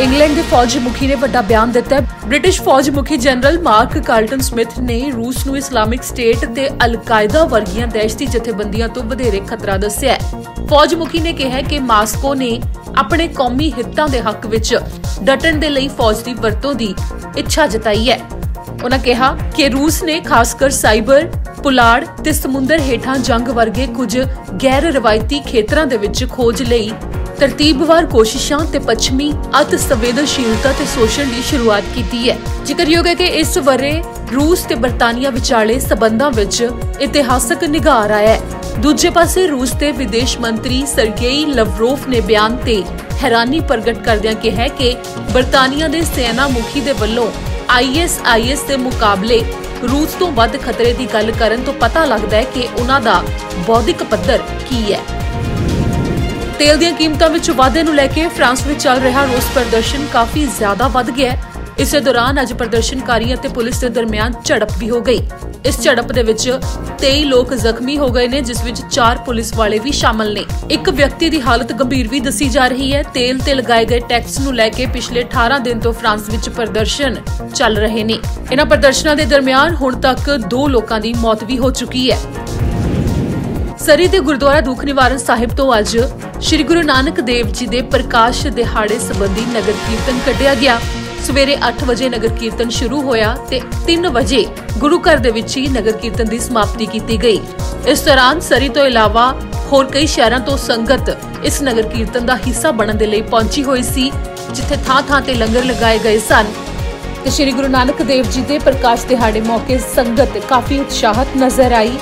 England ਦੇ ਫੌਜ ਮੁਖੀ ਨੇ ਵੱਡਾ ਬਿਆਨ ਦਿੱਤਾ ਹੈ। ਬ੍ਰਿਟਿਸ਼ ਫੌਜ ਮੁਖੀ ਜਨਰਲ ਮਾਰਕ ਕਾਰਲਟਨ ਸਮਿਥ ਨੇ ਰੂਸ ਨੂੰ ਇਸਲਾਮਿਕ ਸਟੇਟ ਤੇ ਅਲ-ਕਾਇਦਾ ਵਰਗੀਆਂ ਦਹਿਸ਼ਤੀ ਜਥੇਬੰਦੀਆਂ ਤੋਂ ਵਧੇਰੇ ਖਤਰਾ ਦੱਸਿਆ ਹੈ। ਫੌਜ ਮੁਖੀ ਨੇ ਕਿਹਾ ਕਿ ਮਾਸਕੋ ਨੇ ਆਪਣੇ ਕੌਮੀ ਹਿੱਤਾਂ ਦੇ ਹੱਕ ਵਿੱਚ ਡਟਣ ਦੇ ਲਈ ਫੌਜ ਦੀ ਵਰਤੋਂ ਦੀ ਇੱਛਾ ਜਤਾਈ ਹੈ। ਉਹਨਾਂ ਕਿਹਾ ਕਿ ਰੂਸ ਨੇ ਖਾਸ ਕਰ ਸਾਈਬਰ, ਪੁਲਾੜ ਤੇ ਸਮੁੰਦਰ ਹੇਠਾਂ ਜੰਗ ਵਰਗੇ ਕੁਝ ਗੈਰ ਰਵਾਇਤੀ ਖੇਤਰਾਂ ਦੇ ਵਿੱਚ ਖੋਜ ਲਈ ਤਰਤੀਬਵਾਰ ਕੋਸ਼ਿਸ਼ਾਂ ਤੇ ਪੱਛਮੀ ਅਤ ਸੰਵੇਦਨਸ਼ੀਲਤਾ ਤੇ ਸੋਸ਼ਣ ਦੀ ਸ਼ੁਰੂਆਤ ਕੀਤੀ ਹੈ। ਜ਼ਿਕਰਯੋਗ ਹੈ ਕਿ ਇਸ ਵਰੇ ਰੂਸ ਤੇ ਬਰਤਾਨੀਆ ਵਿਚਾਲੇ ਸਬੰਧਾਂ ਵਿੱਚ ਇਤਿਹਾਸਕ ਨਿਗਾਰ ਆਇਆ ਹੈ। ਦੂਜੇ ਪਾਸੇ ਰੂਸ ਦੇ ਵਿਦੇਸ਼ ਮੰਤਰੀ ਸਰਗੇਈ ਲਵਰੋਫ ਨੇ ਬਿਆਨ ਤੇ ਹੈਰਾਨੀ ਪ੍ਰਗਟ ਕਰਦਿਆਂ ਕਿਹਾ ਕਿ ਬਰਤਾਨੀਆ ਦੇ ਸੈਨਾ ਮੁਖੀ ਦੇ ਵੱਲੋਂ ਆਈਐਸਆਈਐਸ ਦੇ ਮੁਕਾਬਲੇ ਰੂਸ ਤੋਂ ਵੱਧ ਖਤਰੇ ਦੀ ਗੱਲ ਕਰਨ ਤੋਂ ਪਤਾ ਲੱਗਦਾ ਹੈ ਕਿ ਉਹਨਾਂ ਦਾ ਬੌਧਿਕ ਪੱਧਰ ਕੀ ਹੈ। ਤੇਲ ਦੀਆਂ ਕੀਮਤਾਂ ਵਿੱਚ ਵਾਧੇ ਨੂੰ ਲੈ ਕੇ ਫਰਾਂਸ ਵਿੱਚ ਚੱਲ ਰਿਹਾ ਰੋਸ ਪ੍ਰਦਰਸ਼ਨ ਕਾਫੀ ਜ਼ਿਆਦਾ ਵੱਧ ਗਿਆ ਹੈ। ਇਸੇ ਦੌਰਾਨ ਅੱਜ ਪ੍ਰਦਰਸ਼ਨਕਾਰੀਆਂ ਅਤੇ ਪੁਲਿਸ ਦੇ ਦਰਮਿਆਨ ਝੜਪ ਵੀ ਹੋ ਗਈ। ਇਸ ਝੜਪ ਦੇ ਵਿੱਚ 23 ਲੋਕ ਜ਼ਖਮੀ ਹੋ ਗਏ ਨੇ, ਜਿਸ ਵਿੱਚ 4 ਪੁਲਿਸ ਵਾਲੇ ਵੀ ਸ਼ਾਮਲ ਨੇ। ਇੱਕ ਵਿਅਕਤੀ ਦੀ ਹਾਲਤ ਗੰਭੀਰ ਵੀ ਦੱਸੀ ਜਾ ਰਹੀ ਹੈ। ਤੇਲ ਤੇ ਲਗਾਏ ਗਏ ਟੈਕਸ ਨੂੰ ਲੈ ਕੇ ਪਿਛਲੇ 18 ਦਿਨ ਤੋਂ ਫਰਾਂਸ ਵਿੱਚ ਪ੍ਰਦਰਸ਼ਨ ਚੱਲ ਰਹੇ ਨੇ। ਇਹਨਾਂ ਪ੍ਰਦਰਸ਼ਨਾਂ ਦੇ ਦਰਮਿਆਨ ਹੁਣ ਤੱਕ 2 ਲੋਕਾਂ ਦੀ ਮੌਤ ਵੀ ਹੋ ਚੁੱਕੀ ਹੈ। ਸਰੀ ਦੇ ਗੁਰਦੁਆਰਾ ਦੁੱਖ ਨਿਵਾਰਨ ਸਾਹਿਬ ਤੋਂ ਅੱਜ ਸ੍ਰੀ ਗੁਰੂ ਨਾਨਕ ਦੇਵ ਜੀ ਦੇ ਪ੍ਰਕਾਸ਼ ਦਿਹਾੜੇ ਸੰਬੰਧੀ ਨਗਰ ਕੀਰਤਨ ਕੱਢਿਆ ਗਿਆ। ਸਵੇਰੇ 8 ਵਜੇ ਨਗਰ ਕੀਰਤਨ ਸ਼ੁਰੂ ਹੋਇਆ ਤੇ 3 ਵਜੇ ਗੁਰੂ ਘਰ ਦੇ ਵਿੱਚ ਹੀ ਨਗਰ ਕੀਰਤਨ ਦੀ ਸਮਾਪਤੀ ਕੀਤੀ ਗਈ। ਇਸ ਦੌਰਾਨ ਸਰੀ ਤੋਂ ਇਲਾਵਾ ਹੋਰ ਕਈ ਸ਼ਹਿਰਾਂ ਤੋਂ ਸੰਗਤ ਇਸ ਨਗਰ ਕੀਰਤਨ ਦਾ ਹਿੱਸਾ ਬਣਨ ਦੇ ਲਈ ਪਹੁੰਚੀ ਹੋਈ ਸੀ, ਜਿੱਥੇ ਥਾਂ-ਥਾਂ ਤੇ ਲੰਗਰ ਲਗਾਏ ਗਏ ਸਨ। ਤੇ ਸ੍ਰੀ ਗੁਰੂ ਨਾਨਕ ਦੇਵ ਜੀ ਦੇ ਪ੍ਰਕਾਸ਼ ਦਿਹਾੜੇ ਮੌਕੇ ਸੰਗਤ ਕਾਫੀ ਉਤਸ਼ਾਹਤ ਨਜ਼ਰ ਆਈ।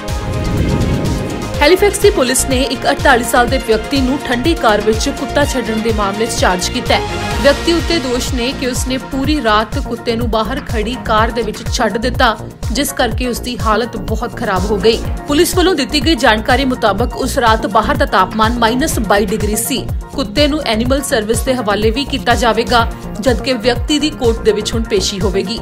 ਹੈਲੀਫੈਕਸ ਦੀ ਪੁਲਿਸ ਨੇ ਇੱਕ 48 ਸਾਲ ਦੇ ਵਿਅਕਤੀ ਨੂੰ ਠੰਡੀ ਕਾਰ ਵਿੱਚ ਕੁੱਤਾ ਛੱਡਣ ਦੇ ਮਾਮਲੇ 'ਚ ਚਾਰਜ ਕੀਤਾ ਹੈ। ਵਿਅਕਤੀ ਉੱਤੇ ਦੋਸ਼ ਨੇ ਕਿ ਉਸਨੇ ਪੂਰੀ ਰਾਤ ਕੁੱਤੇ ਨੂੰ ਬਾਹਰ ਖੜੀ ਕਾਰ ਦੇ ਵਿੱਚ ਛੱਡ ਦਿੱਤਾ, ਜਿਸ ਕਰਕੇ ਉਸ ਦੀ ਹਾਲਤ ਬਹੁਤ ਖਰਾਬ ਹੋ ਗਈ। ਪੁਲਿਸ ਵੱਲੋਂ ਦਿੱਤੀ ਗਈ ਜਾਣਕਾਰੀ ਮੁਤਾਬਕ ਉਸ ਰਾਤ ਬਾਹਰ ਦਾ ਤਾਪਮਾਨ -22 ਡਿਗਰੀ ਸੀ। ਕੁੱਤੇ ਨੂੰ ਐਨੀਮਲ ਸਰਵਿਸ ਦੇ ਹਵਾਲੇ ਵੀ ਕੀਤਾ ਜਾਵੇਗਾ, ਜਦਕਿ ਵਿਅਕਤੀ ਦੀ ਕੋਰਟ ਦੇ ਵਿੱਚ ਹੁਣ ਪੇਸ਼ੀ ਹੋਵੇਗੀ।